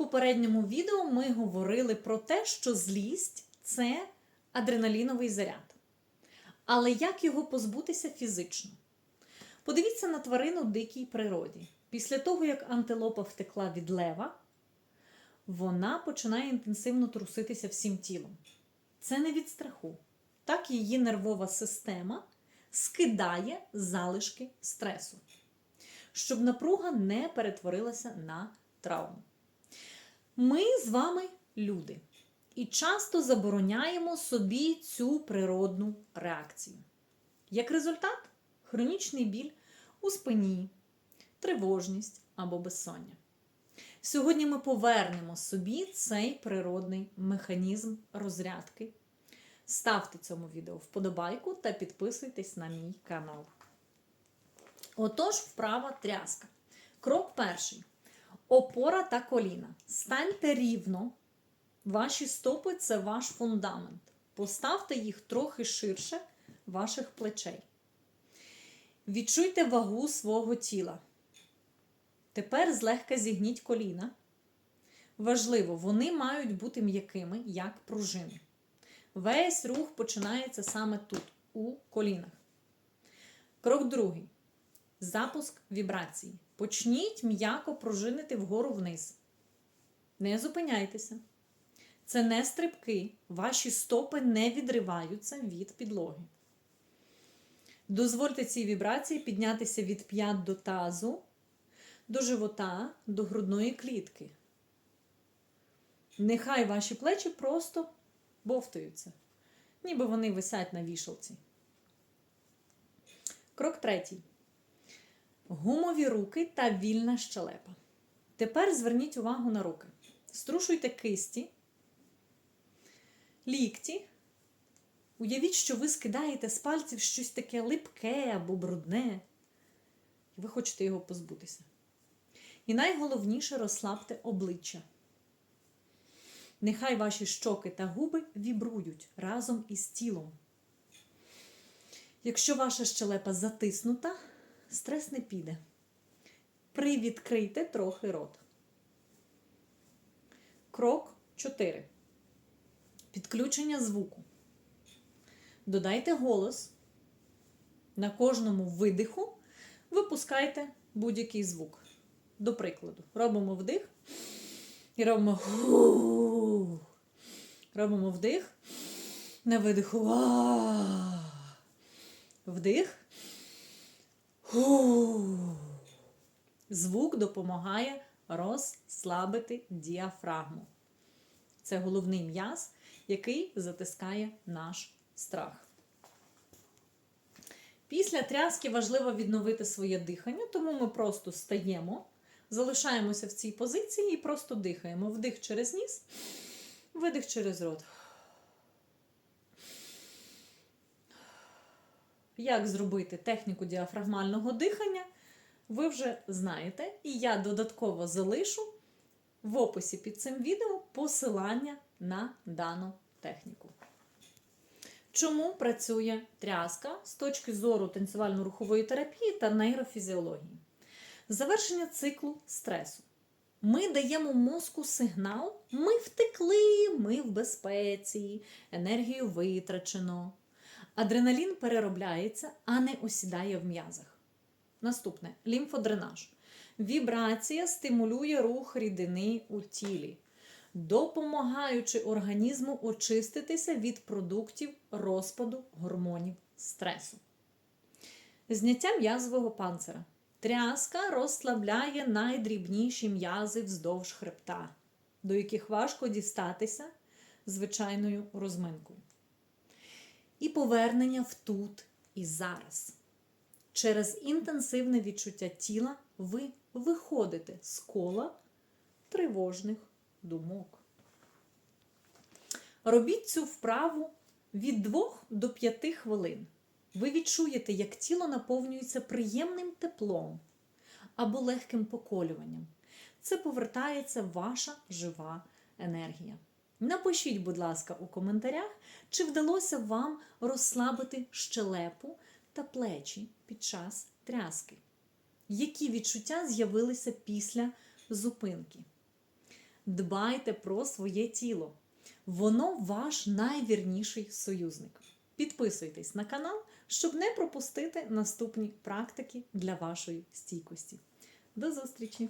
попередньому відео ми говорили про те, що злість це адреналіновий заряд. Але як його позбутися фізично? Подивіться на тварину в дикій природі. Після того, як антилопа втекла від лева, вона починає інтенсивно труситися всім тілом. Це не від страху. Так її нервова система скидає залишки стресу, щоб напруга не перетворилася на травму. Ми з вами люди і часто забороняємо собі цю природну реакцію. Як результат, хронічний біль у спині, тривожність або безсоння. Сьогодні ми повернемо собі цей природний механізм розрядки. Ставте цьому відео вподобайку та підписуйтесь на мій канал. Отож, вправа тряска. Крок перший. Опора та коліна. Станьте рівно. Ваші стопи це ваш фундамент. Поставте їх трохи ширше ваших плечей. Відчуйте вагу свого тіла. Тепер злегка зігніть коліна. Важливо, вони мають бути м'якими, як пружини. Весь рух починається саме тут, у колінах. Крок другий. Запуск вібрації. Почніть м'яко пружинити вгору вниз. Не зупиняйтеся. Це не стрибки. Ваші стопи не відриваються від підлоги. Дозвольте цій вібрації піднятися від п'ят до тазу, до живота, до грудної клітки. Нехай ваші плечі просто бовтаються, ніби вони висять на вішалці. Крок третій. Гумові руки та вільна щелепа. Тепер зверніть увагу на руки. Струшуйте кисті, лікті. Уявіть, що ви скидаєте з пальців щось таке липке або брудне, і ви хочете його позбутися. І найголовніше розслабте обличчя. Нехай ваші щоки та губи вібрують разом із тілом. Якщо ваша щелепа затиснута, стрес не піде. Привідкрийте трохи рот. Крок 4. Підключення звуку. Додайте голос. На кожному видиху випускайте будь-який звук. До прикладу, робимо вдих і робимо ху. Робимо вдих. На видиху. Вдих. Звук допомагає розслабити діафрагму. Це головний м'яз, який затискає наш страх. Після тряски важливо відновити своє дихання, тому ми просто стаємо, залишаємося в цій позиції і просто дихаємо. Вдих через ніс, видих через рот. Як зробити техніку діафрагмального дихання, ви вже знаєте, і я додатково залишу в описі під цим відео посилання на дану техніку. Чому працює тряска з точки зору танцювально-рухової терапії та нейрофізіології? Завершення циклу стресу. Ми даємо мозку сигнал: ми втекли, ми в безпеці, енергію витрачено. Адреналін переробляється, а не осідає в м'язах. Наступне лімфодренаж. Вібрація стимулює рух рідини у тілі, допомагаючи організму очиститися від продуктів розпаду гормонів стресу. Зняття м'язового панцира. Тряска розслабляє найдрібніші м'язи вздовж хребта, до яких важко дістатися звичайною розминкою. І повернення в тут і зараз. Через інтенсивне відчуття тіла ви виходите з кола тривожних думок. Робіть цю вправу від 2 до 5 хвилин. Ви відчуєте, як тіло наповнюється приємним теплом або легким поколюванням. Це повертається ваша жива енергія. Напишіть, будь ласка, у коментарях, чи вдалося вам розслабити щелепу та плечі під час тряски. Які відчуття з'явилися після зупинки? дбайте про своє тіло. Воно ваш найвірніший союзник. Підписуйтесь на канал, щоб не пропустити наступні практики для вашої стійкості. До зустрічі!